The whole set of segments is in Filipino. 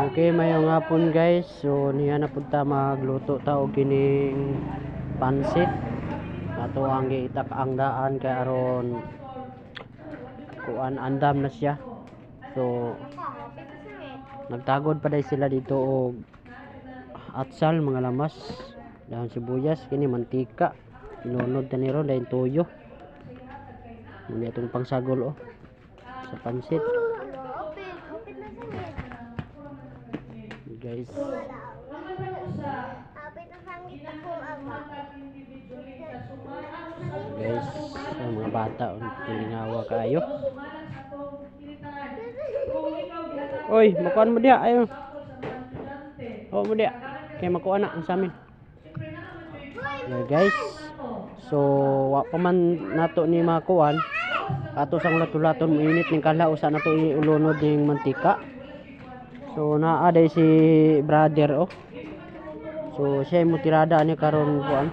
Okay, mayong hapon guys. So niya na punta magluto ta og kining pansit. Ato ang giitak ang daan kay aron kuan andam na siya. So nagtagod pa dai sila dito og atsal mga lamas dahon sibuyas kini mantika inunod ta ni ron dahil toyo Muna itong pangsagol oh sa pansit guys. Guys ang mga bata oh, tilingawa kayo. Oy makuan mo diha ayo. Oh mo diha. Kay makuha na ang sa amin. Yeah, guys. So wa pa man nato ni makuan ato sang latulaton mainit ning kala usa nato iulunod ning mantika so naa day si brother oh so siya mo tirada ni karon kuan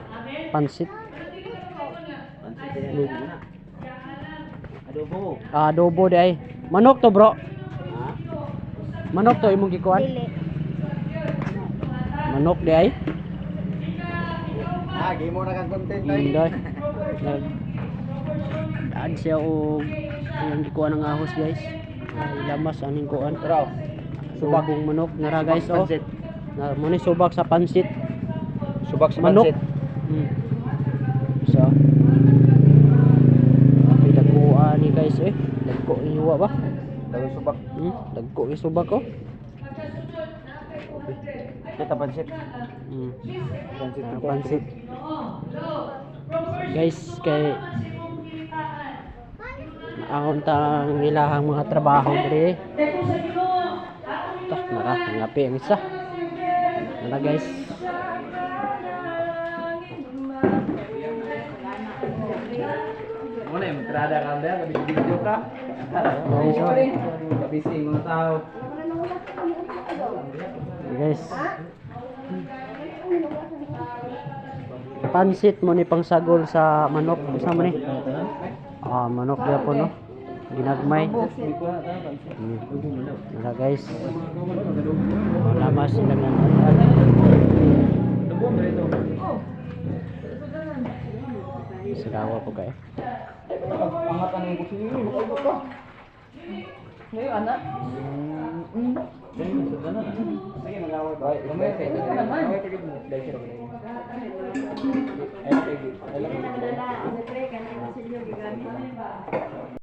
pansit Adobo. Ah, adobo di ay. Manok to, bro. Manok to imong gikuan. Manok di ay. Ah, gimo na kang content. Nag Daan siya og ang gikuan ng ahos, guys. Ay lamas aning kuan. Pero, subak. Subong manok nara guys oh. Pansit. Na mo ni subak sa pansit. Subak sa Manok. pansit. Hmm. So. Pinakuha ni guys eh. Dagko iwa ba? Dago subak. Hmm, dagko yung subak oh. Kita pansit. Hmm. Pansit. Ah, pansit. Guys, kay ang ilahang mga trabaho diri. Nara, ngapi ang isa. Nara guys. Mo na yung trada ka ba? Video ka. Kabisi mga tao. guys. Pansit mo ni pangsagol sa manok. Sa mo ni? Ah, manok ya po no. Ginagmay. Hmm. Nara guys. Lamas sila ng Sirawa po kayo. Angat ang yung kusin mo. Makabot ka. Ngayon, anak. Sige, mag-away ba? Lumay kayo. Lumay kayo. Dahil siya. Ay, kayo. Ay, lang.